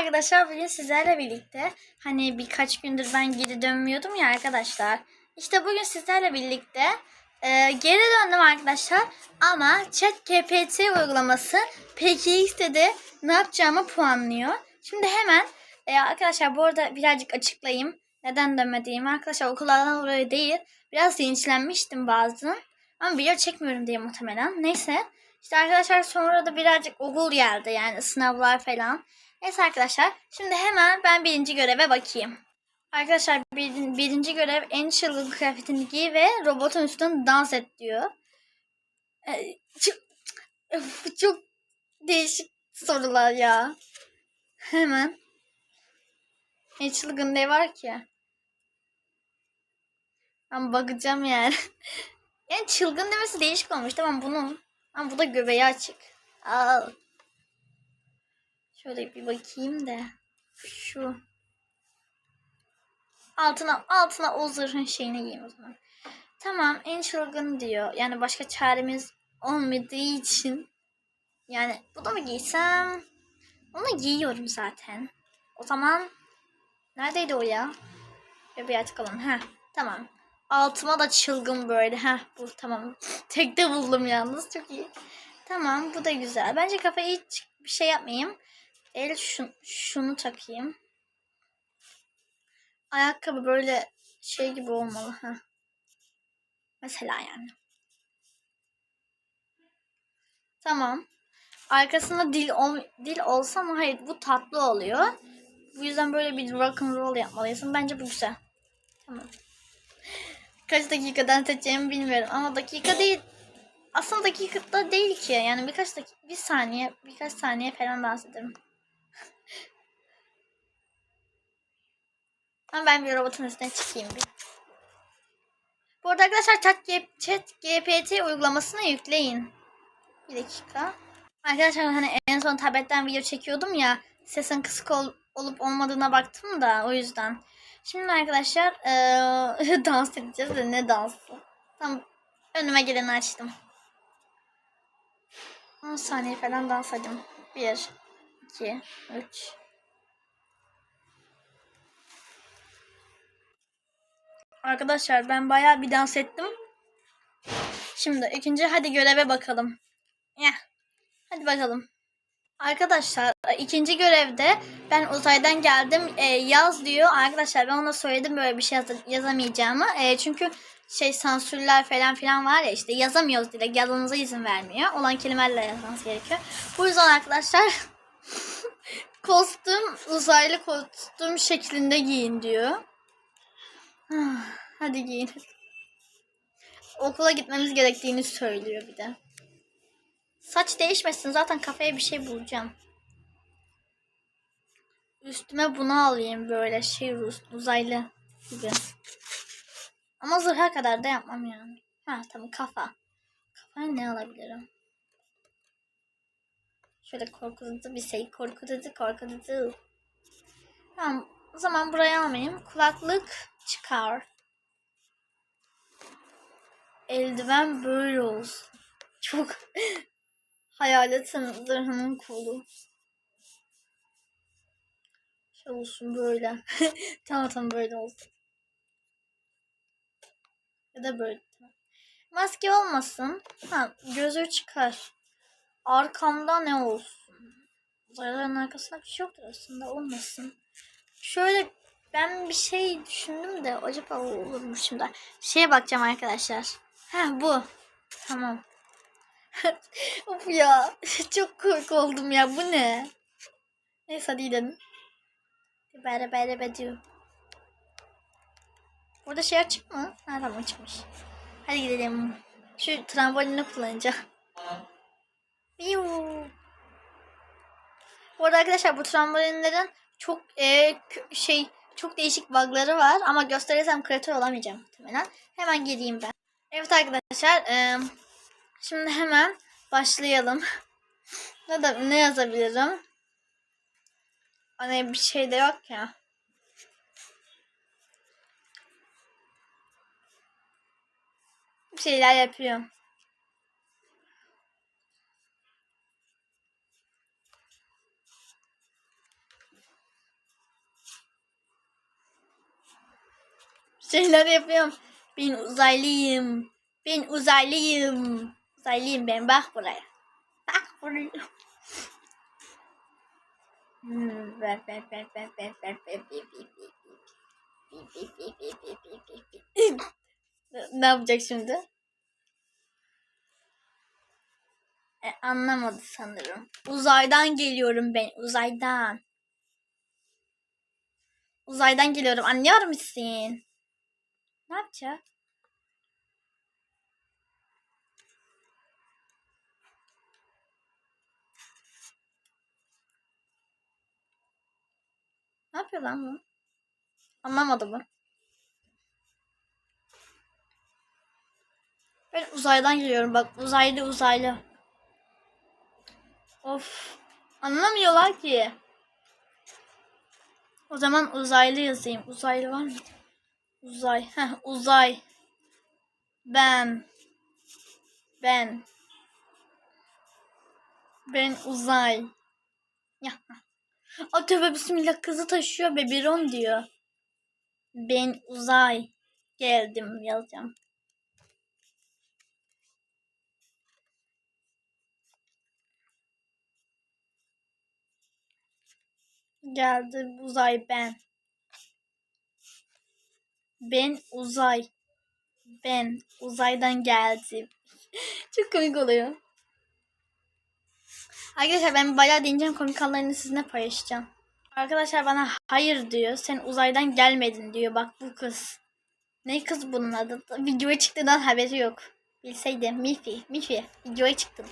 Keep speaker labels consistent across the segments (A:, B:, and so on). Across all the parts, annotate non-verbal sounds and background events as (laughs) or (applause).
A: arkadaşlar bugün sizlerle birlikte hani birkaç gündür ben geri dönmüyordum ya arkadaşlar. İşte bugün sizlerle birlikte e, geri döndüm arkadaşlar ama ChatGPT uygulaması PKX'de de ne yapacağımı puanlıyor. Şimdi hemen e, arkadaşlar bu arada birazcık açıklayayım. Neden dönmediğimi arkadaşlar okullardan oraya değil. Biraz linçlenmiştim bazen. Ama video çekmiyorum diye muhtemelen. Neyse. İşte arkadaşlar sonra da birazcık okul geldi yani sınavlar falan. Neyse arkadaşlar şimdi hemen ben birinci göreve bakayım. Arkadaşlar bir, birinci görev en çılgın kıyafetini giy ve robotun üstünde dans et diyor. Ee, çok, çok değişik sorular ya. Hemen. En çılgın ne var ki? Ben bakacağım yani. (laughs) yani çılgın demesi değişik olmuş. Tamam bunun. Ama bu da göbeği açık. Al. Şöyle bir bakayım da. Şu. Altına altına o zırhın şeyini giyeyim o zaman. Tamam en çılgın diyor. Yani başka çaremiz olmadığı için. Yani bu da mı giysem? Onu giyiyorum zaten. O zaman neredeydi o ya? Bebeği açık alalım. Heh, tamam. Altıma da çılgın böyle. Heh, bu tamam. Tekte buldum yalnız. Çok iyi. Tamam bu da güzel. Bence kafayı hiç bir şey yapmayayım. El şun, şunu takayım. Ayakkabı böyle şey gibi olmalı. ha. Mesela yani. Tamam. Arkasında dil ol, dil olsa mı? Hayır bu tatlı oluyor. Bu yüzden böyle bir rock and roll yapmalısın. Bence bu güzel. Tamam. Kaç dakikadan seçeceğimi bilmiyorum ama dakika değil. Aslında dakikada değil ki. Yani birkaç dakika, bir saniye, birkaç saniye falan dans ederim. (laughs) Ama ben bir robotun üstüne çıkayım bir. Bu arada arkadaşlar chat, chat GPT uygulamasını yükleyin. Bir dakika. Arkadaşlar hani en son tabletten video çekiyordum ya. Sesin kısık ol, olup olmadığına baktım da o yüzden. Şimdi arkadaşlar ee, (laughs) dans edeceğiz de ne dansı? Tam önüme geleni açtım. 10 saniye falan dans edeyim. 1, 2, 3, Arkadaşlar ben bayağı bir dans ettim. Şimdi ikinci hadi göreve bakalım. Ya. Hadi bakalım. Arkadaşlar ikinci görevde ben uzaydan geldim e, yaz diyor. Arkadaşlar ben ona söyledim böyle bir şey yaz yazamayacağımı. E, çünkü şey sansürler falan filan var ya işte yazamıyoruz direkt yazmanıza izin vermiyor. Olan kelimelerle yazmanız gerekiyor. Bu yüzden arkadaşlar (laughs) kostüm uzaylı kostüm şeklinde giyin diyor. Hadi giyin. Okula gitmemiz gerektiğini söylüyor bir de. Saç değişmesin zaten kafaya bir şey bulacağım. Üstüme bunu alayım böyle şey uzaylı gibi. Ama zırha kadar da yapmam yani. Ha tamam kafa. Kafaya ne alabilirim? Şöyle korkutucu bir şey. Korkutucu korkutucu. Tamam o zaman buraya almayayım. Kulaklık çıkar. Eldiven böyle olsun. Çok (laughs) hayaletin zırhının kolu. Şey olsun böyle. (laughs) tamam tamam böyle olsun. Ya da böyle. Maske olmasın. Ha, gözü çıkar. Arkamda ne olsun? Uzayların arkasında bir şey yoktur aslında. Olmasın. Şöyle ben bir şey düşündüm de acaba olur mu şimdi? Şeye bakacağım arkadaşlar. Ha bu. Tamam. Of ya. (laughs) Çok korku oldum ya. Bu ne? Neyse hadi gidelim. Bere bere be. Burada şey açık mı? Ha tamam açmış. Hadi gidelim. Şu trambolini kullanacağım. Yuu. Bu arada arkadaşlar bu trambolinlerin çok e, şey çok değişik bug'ları var ama gösterirsem kreatör olamayacağım muhtemelen. Hemen geleyim ben. Evet arkadaşlar Şimdi hemen başlayalım. ne da ne yazabilirim? Hani bir şey de yok ya. Bir şeyler yapıyorum. Bir şeyler yapıyorum. Ben uzaylıyım. Ben uzaylıyım. Sayayım ben bak buraya. Bak buraya. Hmm, ver ne yapacak şimdi? E, anlamadı sanırım. Uzaydan geliyorum ben. Uzaydan. Uzaydan geliyorum. Anlıyor musun? Ne yapacak? Ne yapıyor lan bu? Anlamadı mı? Ben uzaydan geliyorum. Bak uzaylı uzaylı. Of. Anlamıyorlar ki. O zaman uzaylı yazayım. Uzaylı var mı? Uzay. Heh, uzay. Ben. Ben. Ben uzay. Ya. O tövbe bismillah kızı taşıyor bebiron diyor. Ben uzay. Geldim yazacağım. Geldi uzay ben. Ben uzay. Ben uzaydan geldim. (laughs) Çok komik oluyor. Arkadaşlar ben bayağı deneyeceğim komik anlarını sizinle paylaşacağım. Arkadaşlar bana hayır diyor. Sen uzaydan gelmedin diyor. Bak bu kız. Ne kız bunun adı? Videoya çıktığından haberi yok. Bilseydim. Mifi. Mifi. Videoya çıktım.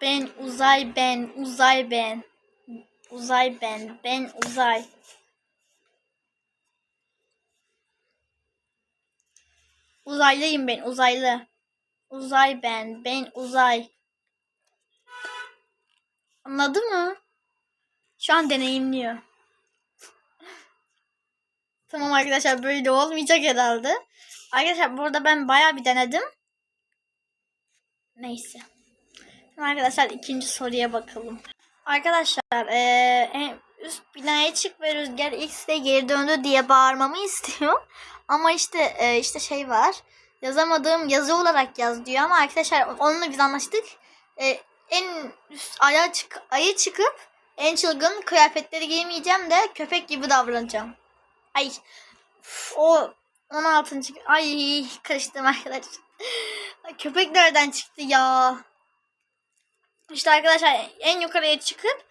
A: Ben uzay ben. Uzay ben. Uzay ben. Ben uzay. Uzaylıyım ben uzaylı. Uzay ben. Ben uzay. Anladı mı? Şu an deneyimliyor. Tamam arkadaşlar böyle olmayacak herhalde. Arkadaşlar burada ben bayağı bir denedim. Neyse. Tamam arkadaşlar ikinci soruya bakalım. Arkadaşlar en üst binaya çık ve Rüzgar X de geri döndü diye bağırmamı istiyor. Ama işte eee, işte şey var. Yazamadığım yazı olarak yaz diyor ama arkadaşlar onunla biz anlaştık. Eee, en üst aya çık ayı çıkıp en çılgın kıyafetleri giymeyeceğim de köpek gibi davranacağım. Ay üf, o 16. Ay karıştım arkadaşlar. Köpek nereden çıktı ya? İşte arkadaşlar en yukarıya çıkıp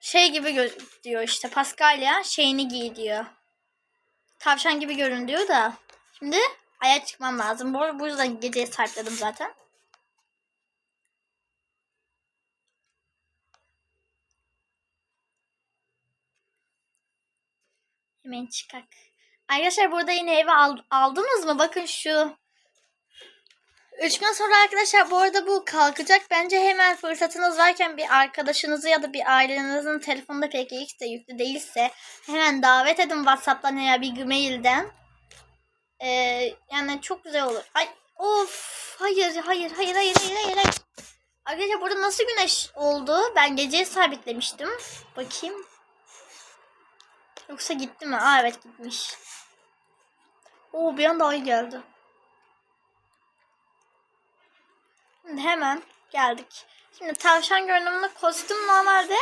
A: şey gibi gö- diyor işte Paskalya şeyini giy diyor. Tavşan gibi görün diyor da. Şimdi aya çıkmam lazım. Bu, bu yüzden geceye sarpladım zaten. Hemen çıkak. Arkadaşlar burada yine eve al- aldınız mı? Bakın şu. Üç gün sonra arkadaşlar bu arada bu kalkacak. Bence hemen fırsatınız varken bir arkadaşınızı ya da bir ailenizin telefonunda PKX de yüklü değilse hemen davet edin WhatsApp'tan veya bir mailden. Ee, yani çok güzel olur. Ay of hayır hayır hayır hayır hayır hayır. hayır. Arkadaşlar burada nasıl güneş oldu? Ben geceye sabitlemiştim. Bakayım. Yoksa gitti mi? Aa evet gitmiş. Oo bir anda ay geldi. Şimdi hemen geldik. Şimdi tavşan görünümlü kostüm normalde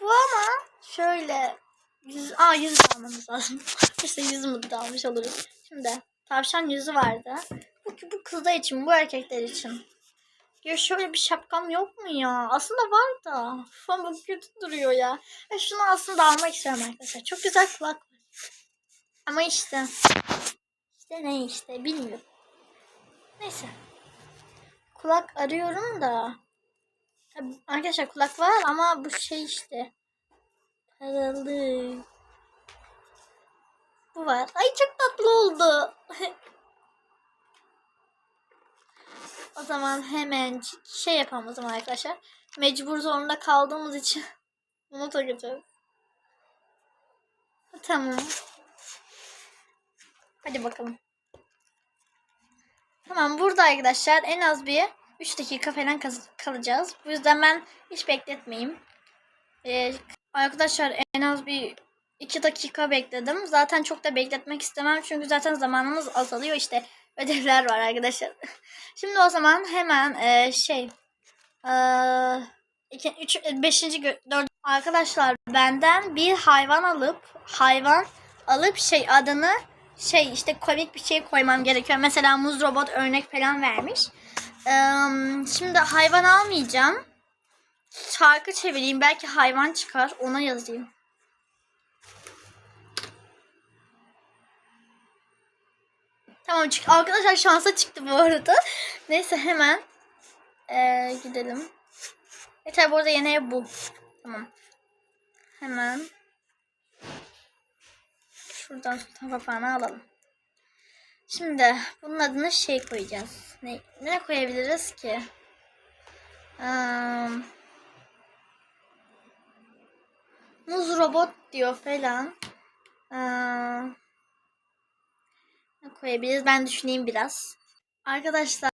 A: bu ama şöyle yüz, aa yüz almamız lazım. (laughs) işte yüzümüzü de almış oluruz. Şimdi tavşan yüzü vardı. Bu, bu kızlar için bu erkekler için. Ya şöyle bir şapkam yok mu ya? Aslında var da. Ama kötü duruyor ya. ya. Şunu aslında almak istiyorum arkadaşlar. Çok güzel kulak var. Ama işte. İşte ne işte bilmiyorum. Neyse. Kulak arıyorum da. Arkadaşlar kulak var ama bu şey işte. Paralı. Bu var. Ay çok tatlı oldu. (laughs) o zaman hemen şey yapalım arkadaşlar. Mecbur zorunda kaldığımız için (laughs) bunu takacağız. Tamam. Hadi bakalım. Tamam burada arkadaşlar en az bir 3 dakika falan kalacağız. Bu yüzden ben hiç bekletmeyeyim. Ee, arkadaşlar en az bir 2 dakika bekledim. Zaten çok da bekletmek istemem çünkü zaten zamanımız azalıyor işte. Ödevler var arkadaşlar. (laughs) Şimdi o zaman hemen e, şey e, iki, üç, beşinci, dört arkadaşlar benden bir hayvan alıp hayvan alıp şey adını şey işte komik bir şey koymam gerekiyor. Mesela muz robot örnek falan vermiş. Ee, şimdi hayvan almayacağım. Şarkı çevireyim. Belki hayvan çıkar. Ona yazayım. Tamam çık. Arkadaşlar şansa çıktı bu arada. Neyse hemen ee, gidelim. Yeter bu arada yeni ev bu. Tamam. Hemen şuradan sultan papağanı alalım. Şimdi bunun adını şey koyacağız. Ne, ne koyabiliriz ki? Eee, muz robot diyor falan. Ne koyabiliriz? Ben düşüneyim biraz. Arkadaşlar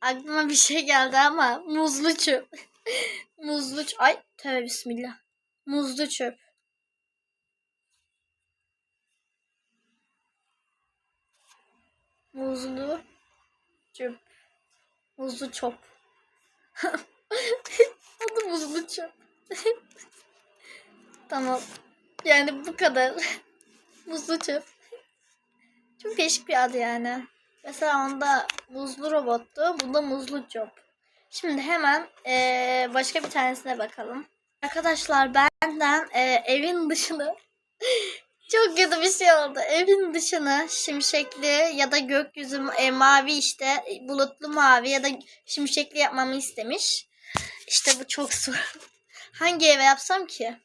A: aklıma bir şey geldi ama muzlu çöp. (laughs) muzlu çöp. Ay tövbe bismillah. Muzlu çöp. Muzlu çöp. Muzlu çöp. (laughs) Adı muzlu çöp. (laughs) tamam. Yani bu kadar. muzlu çöp. Çok değişik bir adı yani. Mesela onda muzlu robottu. Bunda muzlu çöp. Şimdi hemen eee, başka bir tanesine bakalım. Arkadaşlar benden eee, evin dışını (laughs) çok kötü bir şey oldu. Evin dışını şimşekli ya da gökyüzü e, mavi işte e, bulutlu mavi ya da şimşekli yapmamı istemiş. İşte bu çok zor. (laughs) Hangi eve yapsam ki?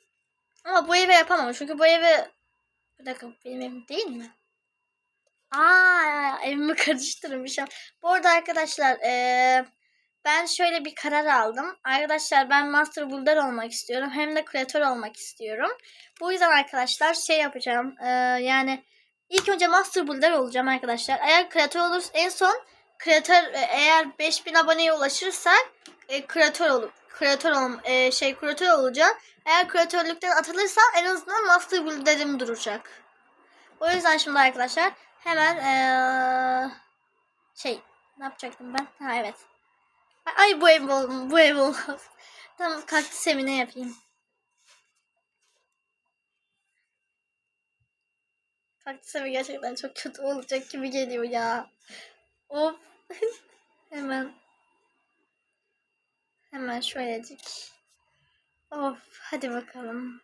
A: Ama bu eve yapamam çünkü bu eve bir dakika benim evim değil mi? Aa evimi (laughs) karıştırmışım. Bu arada arkadaşlar eee, ben şöyle bir karar aldım. Arkadaşlar ben Master Builder olmak istiyorum. Hem de kreatör olmak istiyorum. Bu yüzden arkadaşlar şey yapacağım. eee, yani ilk önce Master Builder olacağım arkadaşlar. Eğer kreatör olursa en son kreatör e, eğer 5000 aboneye ulaşırsak e, kreatör olur. Kreatör ol, e, şey kreatör olacağım. Eğer kreatörlükten atılırsam en azından Master Builder'im duracak. O yüzden şimdi arkadaşlar hemen eee, şey ne yapacaktım ben? Ha evet. Ay bu ev olmaz. Bu ev olmaz. Tamam kaktüs evine yapayım. Kaktüs evi gerçekten çok kötü olacak gibi geliyor ya. Of. (laughs) Hemen. Hemen şöylecik. Of hadi bakalım.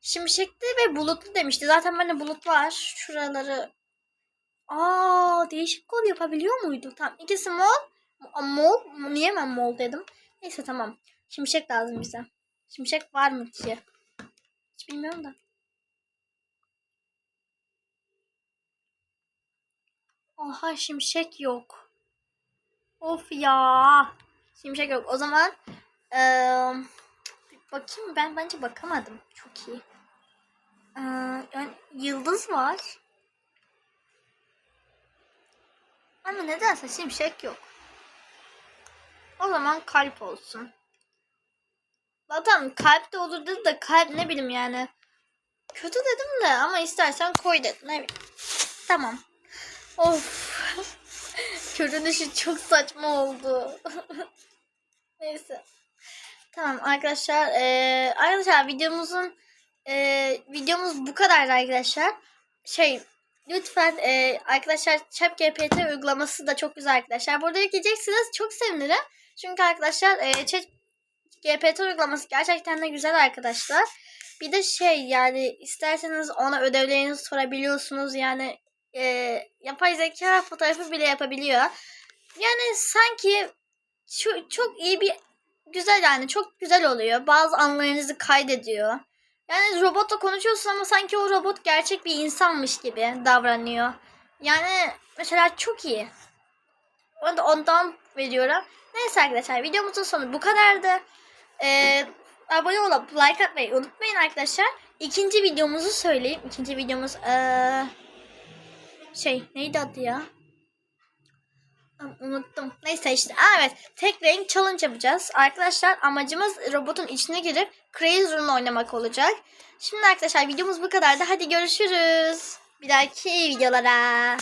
A: Şimşekli ve bulutlu demişti. Zaten bende bulut var. Şuraları. Aa değişik kol yapabiliyor muydu? Tamam ikisi mol. Mol. Niye ben mol dedim? Neyse tamam. Şimşek lazım bize. Şimşek var mı ki? Hiç bilmiyorum da. Oha şimşek yok. Of ya. Şimşek yok. O zaman eee, bakayım ben bence bakamadım. Çok iyi. Eee, yani yıldız var. Ama nedense şimşek yok. O zaman kalp olsun. Zaten kalp de olur dedi de kalp ne bileyim yani. Kötü dedim de ama istersen koy dedim ne bileyim. Tamam. Of. (laughs) Görünüşü çok saçma oldu. (laughs) Neyse. Tamam arkadaşlar. eee, arkadaşlar videomuzun eee, videomuz bu kadar arkadaşlar. Şey lütfen eee, arkadaşlar ChatGPT uygulaması da çok güzel arkadaşlar. Burada yükleyeceksiniz. Çok sevinirim. Çünkü arkadaşlar eee ChatGPT uygulaması gerçekten de güzel arkadaşlar. Bir de şey yani isterseniz ona ödevlerinizi sorabiliyorsunuz. Yani e, yapay zeka fotoğrafı bile yapabiliyor. Yani sanki şu, çok iyi bir güzel yani çok güzel oluyor. Bazı anlarınızı kaydediyor. Yani robotla konuşuyorsun ama sanki o robot gerçek bir insanmış gibi davranıyor. Yani mesela çok iyi. Onu da ondan veriyorum. Neyse arkadaşlar videomuzun sonu bu kadardı. Ee, abone olup like atmayı unutmayın arkadaşlar. İkinci videomuzu söyleyeyim. İkinci videomuz ee, şey neydi adı ya? Unuttum. Neyse işte. Aa, evet. Tek renk challenge yapacağız. Arkadaşlar amacımız robotun içine girip Crazy Run oynamak olacak. Şimdi arkadaşlar videomuz bu kadardı. Hadi görüşürüz. Bir dahaki videolara.